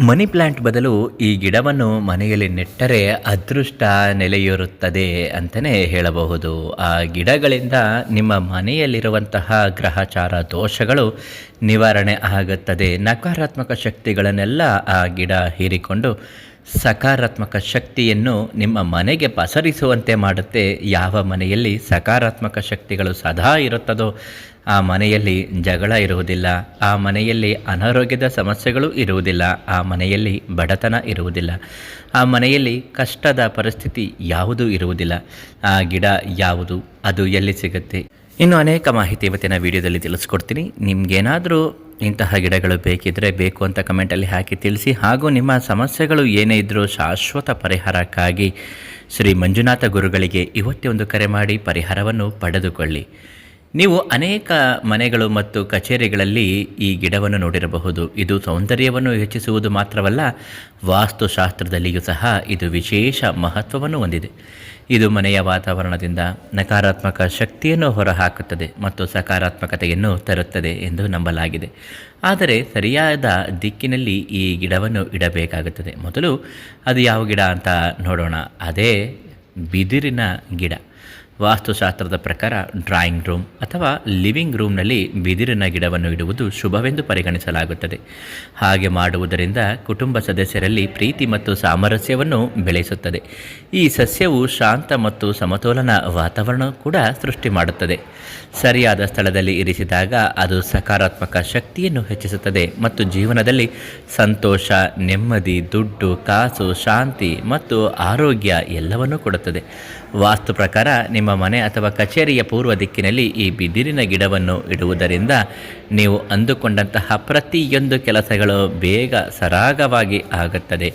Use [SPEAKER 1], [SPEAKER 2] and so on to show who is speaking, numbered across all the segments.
[SPEAKER 1] Money plant ಬದಲು ಈ ಗಿಡವನ್ನು ಮನೆಯಲ್ಲಿ ನೆಟ್ಟರೆ ಅದೃಷ್ಟ ನೆಲೆಯೂರುತ್ತದೆ ಅಂತಲೇ ಹೇಳಬಹುದು. ಆ ಗಿಡಗಳಿಂದ ನಿಮ್ಮ ಮನೆಯಲ್ಲಿರುವಂತಹ ಗ್ರಹಚಾರ ದೋಷಗಳು ನಿವಾರಣೆ ಆಗುತ್ತದೆ. ನಕಾರಾತ್ಮಕ ಶಕ್ತಿಗಳನ್ನೆಲ್ಲ ಆ ಗಿಡ ಹೀರಿಕೊಂಡು ಸಕಾರಾತ್ಮಕ ಶಕ್ತಿಯನ್ನು ನಿಮ್ಮ ಮನೆಗೆ ಪಸರಿಸುವಂತೆ ಮಾಡುತ್ತೆ. ಯಾವ ಮನೆಯಲ್ಲಿ ಸಕಾರಾತ್ಮಕ ಶಕ್ತಿಗಳು ಸದಾ ಇರುತ್ತದೋ, ಆ ಮನೆಯಲ್ಲಿ ಜಗಳ ಇರುವುದಿಲ್ಲ. ಆ ಮನೆಯಲ್ಲಿ ಅನಾರೋಗ್ಯದ ಸಮಸ್ಯೆಗಳು ಇರುವುದಿಲ್ಲ. ಆ ಮನೆಯಲ್ಲಿ ಬಡತನ ಇರುವುದಿಲ್ಲ. ಆ ಮನೆಯಲ್ಲಿ ಕಷ್ಟದ ಪರಿಸ್ಥಿತಿ ಯಾವುದೂ ಇರುವುದಿಲ್ಲ. ಆ ಗಿಡ ಯಾವುದು, ಅದು ಎಲ್ಲಿ ಸಿಗುತ್ತೆ? ಇನ್ನು ಅನೇಕ ಮಾಹಿತಿ ಇವತ್ತಿನ ವಿಡಿಯೋದಲ್ಲಿ ತಿಳಿಸ್ಕೊಡ್ತೀನಿ. ನಿಮ್ಗೇನಾದರೂ ಇಂತಹ ಗಿಡಗಳು ಬೇಕಿದ್ದರೆ ಬೇಕು ಅಂತ ಕಮೆಂಟಲ್ಲಿ ಹಾಕಿ ತಿಳಿಸಿ. ಹಾಗೂ ನಿಮ್ಮ ಸಮಸ್ಯೆಗಳು ಏನೇ ಇದ್ದರೂ ಶಾಶ್ವತ ಪರಿಹಾರಕ್ಕಾಗಿ ಶ್ರೀ ಮಂಜುನಾಥ ಗುರುಗಳಿಗೆ ಇವತ್ತೇ ಒಂದು ಕರೆ ಮಾಡಿ ಪರಿಹಾರವನ್ನು ಪಡೆದುಕೊಳ್ಳಿ. ನೀವು ಅನೇಕ ಮನೆಗಳು ಮತ್ತು ಕಚೇರಿಗಳಲ್ಲಿ ಈ ಗಿಡವನ್ನು ನೋಡಿರಬಹುದು. ಇದು ಸೌಂದರ್ಯವನ್ನು ಹೆಚ್ಚಿಸುವುದು ಮಾತ್ರವಲ್ಲ, ವಾಸ್ತುಶಾಸ್ತ್ರದಲ್ಲಿಯೂ ಸಹ ಇದು ವಿಶೇಷ ಮಹತ್ವವನ್ನು ಹೊಂದಿದೆ. ಇದು ಮನೆಯ ವಾತಾವರಣದಿಂದ ನಕಾರಾತ್ಮಕ ಶಕ್ತಿಯನ್ನು ಹೊರಹಾಕುತ್ತದೆ ಮತ್ತು ಸಕಾರಾತ್ಮಕತೆಯನ್ನು ತರುತ್ತದೆ ಎಂದು ನಂಬಲಾಗಿದೆ. ಆದರೆ ಸರಿಯಾದ ದಿಕ್ಕಿನಲ್ಲಿ ಈ ಗಿಡವನ್ನು ಇಡಬೇಕಾಗುತ್ತದೆ. ಮೊದಲು ಅದು ಯಾವ ಗಿಡ ಅಂತ ನೋಡೋಣ. ಅದೇ ಬಿದಿರಿನ ಗಿಡ. ವಾಸ್ತುಶಾಸ್ತ್ರದ ಪ್ರಕಾರ ಡ್ರಾಯಿಂಗ್ ರೂಮ್ ಅಥವಾ ಲಿವಿಂಗ್ ರೂಮ್ನಲ್ಲಿ ಬಿದಿರಿನ ಗಿಡವನ್ನು ಇಡುವುದು ಶುಭವೆಂದು ಪರಿಗಣಿಸಲಾಗುತ್ತದೆ. ಹಾಗೆ ಮಾಡುವುದರಿಂದ ಕುಟುಂಬ ಸದಸ್ಯರಲ್ಲಿ ಪ್ರೀತಿ ಮತ್ತು ಸಾಮರಸ್ಯವನ್ನು ಬೆಳೆಸುತ್ತದೆ. ಈ ಸಸ್ಯವು ಶಾಂತ ಮತ್ತು ಸಮತೋಲನ ವಾತಾವರಣ ಕೂಡ ಸೃಷ್ಟಿ ಮಾಡುತ್ತದೆ. ಸರಿಯಾದ ಸ್ಥಳದಲ್ಲಿ ಇರಿಸಿದಾಗ ಅದು ಸಕಾರಾತ್ಮಕ ಶಕ್ತಿಯನ್ನು ಹೆಚ್ಚಿಸುತ್ತದೆ ಮತ್ತು ಜೀವನದಲ್ಲಿ ಸಂತೋಷ, ನೆಮ್ಮದಿ, ದುಡ್ಡು, ಕಾಸು, ಶಾಂತಿ ಮತ್ತು ಆರೋಗ್ಯ ಎಲ್ಲವನ್ನೂ ಕೊಡುತ್ತದೆ. ವಾಸ್ತು ಪ್ರಕಾರ ನಿಮ್ಮ ಮನೆ ಅಥವಾ ಕಚೇರಿಯ ಪೂರ್ವ ದಿಕ್ಕಿನಲ್ಲಿ ಈ ಬಿದಿರಿನ ಗಿಡವನ್ನು ಇಡುವುದರಿಂದ ನೀವು ಅಂದುಕೊಂಡಂತಹ ಪ್ರತಿಯೊಂದು ಕೆಲಸಗಳು ಬೇಗ ಸರಾಗವಾಗಿ ಆಗುತ್ತದೆ.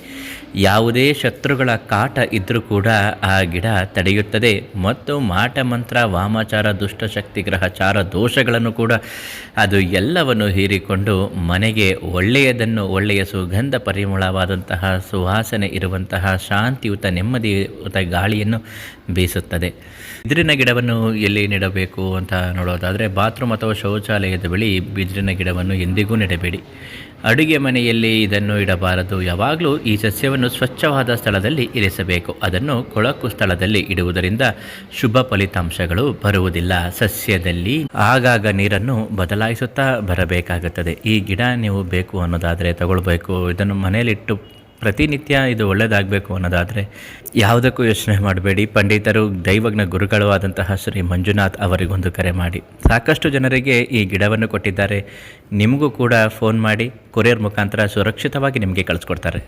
[SPEAKER 1] ಯಾವುದೇ ಶತ್ರುಗಳ ಕಾಟ ಇದ್ದರೂ ಕೂಡ ಆ ಗಿಡ ತಡೆಯುತ್ತದೆ. ಮತ್ತು ಮಾಟ ಮಂತ್ರ, ವಾಮಾಚಾರ ದುಷ್ಟಶಕ್ತಿ ಗ್ರಹಚಾರ, ದೋಷಗಳನ್ನು ಕೂಡ ಅದು ಎಲ್ಲವನ್ನು ಹೀರಿಕೊಂಡು ಮನೆಗೆ ಒಳ್ಳೆಯದನ್ನು, ಒಳ್ಳೆಯ ಸುಗಂಧ ಪರಿಮಳವಾದಂತಹ ಸುವಾಸನೆ ಇರುವಂತಹ ಶಾಂತಿಯುತ, ನೆಮ್ಮದಿಯುತ ಗಾಳಿಯನ್ನು ಬೀಸುತ್ತದೆ. ಬಿದಿರಿನ ಗಿಡವನ್ನು ಎಲ್ಲಿ ನೆಡಬೇಕು ಅಂತ ನೋಡೋದಾದರೆ, ಬಾತ್ರೂಮ್ ಅಥವಾ ಶೌಚಾಲಯದ ಬಳಿ ಬಿದಿರಿನ ಗಿಡವನ್ನು ಎಂದಿಗೂ ನೆಡಬೇಡಿ. ಅಡುಗೆ ಮನೆಯಲ್ಲಿ ಇದನ್ನು ಇಡಬಾರದು. ಯಾವಾಗಲೂ ಈ ಸಸ್ಯವನ್ನು ಸ್ವಚ್ಛವಾದ ಸ್ಥಳದಲ್ಲಿ ಇರಿಸಬೇಕು. ಅದನ್ನು ಕೊಳಕು ಸ್ಥಳದಲ್ಲಿ ಇಡುವುದರಿಂದ ಶುಭ ಫಲಿತಾಂಶಗಳು ಬರುವುದಿಲ್ಲ. ಸಸ್ಯದಲ್ಲಿ ಆಗಾಗ ನೀರನ್ನು ಬದಲಾಯಿಸುತ್ತಾ ಬರಬೇಕಾಗುತ್ತದೆ. ಈ ಗಿಡ ನೀವು ಬೇಕು ಅನ್ನೋದಾದರೆ ತಗೊಳ್ಬೇಕು. ಇದನ್ನು ಮನೆಯಲ್ಲಿಟ್ಟು ಪ್ರತಿನಿತ್ಯ ಇದು ಒಳ್ಳೆಯದಾಗಬೇಕು ಅನ್ನೋದಾದರೆ ಯಾವುದಕ್ಕೂ ಯೋಚನೆ ಮಾಡಬೇಡಿ. ಪಂಡಿತರು ದೈವಜ್ಞ ಗುರುಗಳು ಆದಂತಹ ಶ್ರೀ ಮಂಜುನಾಥ್ ಅವರಿಗೊಂದು ಕರೆ ಮಾಡಿ. ಸಾಕಷ್ಟು ಜನರಿಗೆ ಈ ಗಿಡವನ್ನು ಕೊಟ್ಟಿದ್ದಾರೆ. ನಿಮಗೂ ಕೂಡ ಫೋನ್ ಮಾಡಿ, ಕೊರಿಯರ್ ಮುಖಾಂತರ ಸುರಕ್ಷಿತವಾಗಿ ನಿಮಗೆ ಕಳಿಸ್ಕೊಡ್ತಾರೆ.